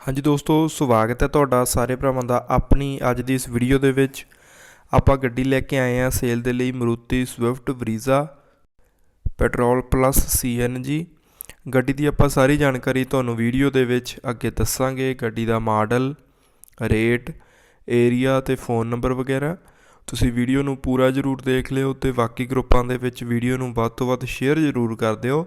ਹਾਂਜੀ ਦੋਸਤੋ, ਸਵਾਗਤ ਹੈ ਤੁਹਾਡਾ ਸਾਰੇ ਭਰਾਵਾਂ ਦਾ ਆਪਣੀ ਅੱਜ ਦੀ ਇਸ ਵੀਡੀਓ ਦੇ ਵਿੱਚ। ਆਪਾਂ ਗੱਡੀ ਲੈ ਕੇ ਆਏ ਹਾਂ ਸੇਲ ਦੇ ਲਈ Maruti Swift Brezza petrol plus CNG ਗੱਡੀ ਦੀ ਆਪਾਂ ਸਾਰੀ ਜਾਣਕਾਰੀ ਤੁਹਾਨੂੰ ਵੀਡੀਓ ਦੇ ਵਿੱਚ ਅੱਗੇ ਦੱਸਾਂਗੇ। ਗੱਡੀ ਦਾ ਮਾਡਲ ਰੇਟ ਏਰੀਆ ਤੇ ਫੋਨ ਨੰਬਰ ਵਗੈਰਾ। ਤੁਸੀਂ ਵੀਡੀਓ ਨੂੰ ਪੂਰਾ ਜ਼ਰੂਰ ਦੇਖ ਲਿਓ ਤੇ ਬਾਕੀ ਗਰੁੱਪਾਂ ਦੇ ਵਿੱਚ ਵੀਡੀਓ ਨੂੰ ਵੱਧ ਤੋਂ ਵੱਧ ਸ਼ੇਅਰ ਜ਼ਰੂਰ ਕਰ ਦਿਓ।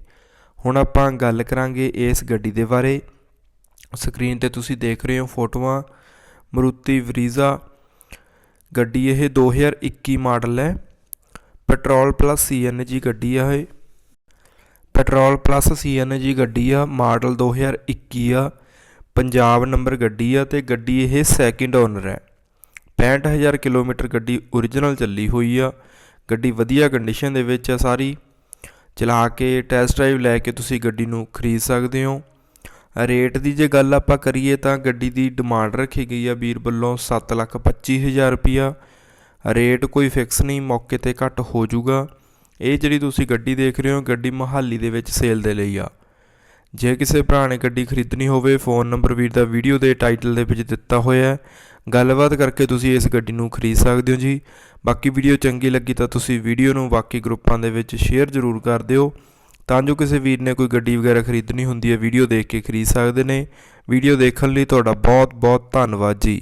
ਹੁਣ ਆਪਾਂ ਗੱਲ ਕਰਾਂਗੇ ਇਸ ਗੱਡੀ ਦੇ ਬਾਰੇ। ਸਕਰੀਨ ਤੇ ਤੁਸੀਂ ਦੇਖ ਰਹੇ ਹੋ ਫੋਟੋਆਂ। ਮਰੂਤੀ ਵਰੀਜ਼ਾ। ਗੱਡੀ ਇਹ 2021 ਮਾਡਲ ਹੈ। ਪੈਟਰੋਲ ਪਲੱਸ ਸੀਐਨਜੀ ਗੱਡੀ ਆ ਇਹ। ਪੈਟਰੋਲ ਪਲੱਸ ਸੀਐਨਜੀ ਗੱਡੀ ਆ, ਮਾਡਲ 2021 ਆ। ਪੰਜਾਬ ਨੰਬਰ ਗੱਡੀ ਆ ਤੇ ਗੱਡੀ ਇਹ ਸੈਕਿੰਡ ਓਨਰ ਹੈ। 65000 ਕਿਲੋਮੀਟਰ ਗੱਡੀ ਓਰੀਜਨਲ ਚੱਲੀ ਹੋਈ ਆ। ਗੱਡੀ ਵਧੀਆ ਕੰਡੀਸ਼ਨ ਦੇ ਵਿੱਚ ਆ ਸਾਰੀ। ਚਲਾ ਕੇ ਟੈਸਟ ਡਰਾਈਵ ਲੈ ਕੇ ਤੁਸੀਂ ਗੱਡੀ ਨੂੰ ਖਰੀਦ ਸਕਦੇ ਹੋ। ਰੇਟ ਦੀ ਜੇ ਗੱਲ ਆਪਾਂ ਕਰੀਏ ਤਾਂ ਗੱਡੀ ਦੀ ਡਿਮਾਂਡ ਰੱਖੀ ਗਈ ਆ ਵੀਰ ਵੱਲੋਂ 725000 ਰੁਪਿਆ ਰੇਟ ਕੋਈ ਫਿਕਸ ਨਹੀਂ, ਮੌਕੇ ਤੇ ਘੱਟ ਹੋ ਜਾਊਗਾ। ਇਹ ਜਿਹੜੀ ਤੁਸੀਂ ਗੱਡੀ ਦੇਖ ਰਹੇ ਹੋ, ਗੱਡੀ ਮਹਾਲੀ ਦੇ ਵਿੱਚ ਸੇਲ ਦੇ ਲਈ ਆ। ਜੇ ਕਿਸੇ ਭਰਾ ਨੇ ਗੱਡੀ ਖਰੀਦਣੀ ਹੋਵੇ ਫੋਨ ਨੰਬਰ ਵੀਰ ਦਾ ਵੀਡੀਓ ਦੇ ਟਾਈਟਲ ਦੇ ਵਿੱਚ ਦਿੱਤਾ ਹੋਇਆ ਹੈ। ਗੱਲਬਾਤ ਕਰਕੇ ਤੁਸੀਂ ਇਸ ਗੱਡੀ ਨੂੰ ਖਰੀਦ ਸਕਦੇ ਹੋ ਜੀ। ਬਾਕੀ ਵੀਡੀਓ ਚੰਗੀ ਲੱਗੀ ਤਾਂ ਤੁਸੀਂ ਵੀਡੀਓ ਨੂੰ ਬਾਕੀ ਗਰੁੱਪਾਂ ਦੇ ਵਿੱਚ ਸ਼ੇਅਰ ਜ਼ਰੂਰ ਕਰ ਦਿਓ। ਤਾਂ ਜੋ ਕਿਸੇ ਵੀਰ ਨੇ ਕੋਈ ਗੱਡੀ ਵਗੈਰਾ ਖਰੀਦਣੀ ਹੁੰਦੀ ਹੈ ਵੀਡੀਓ ਦੇਖ ਕੇ ਖਰੀਦ ਸਕਦੇ ਨੇ। ਵੀਡੀਓ ਦੇਖਣ ਲਈ ਤੁਹਾਡਾ ਬਹੁਤ ਬਹੁਤ ਧੰਨਵਾਦ ਜੀ।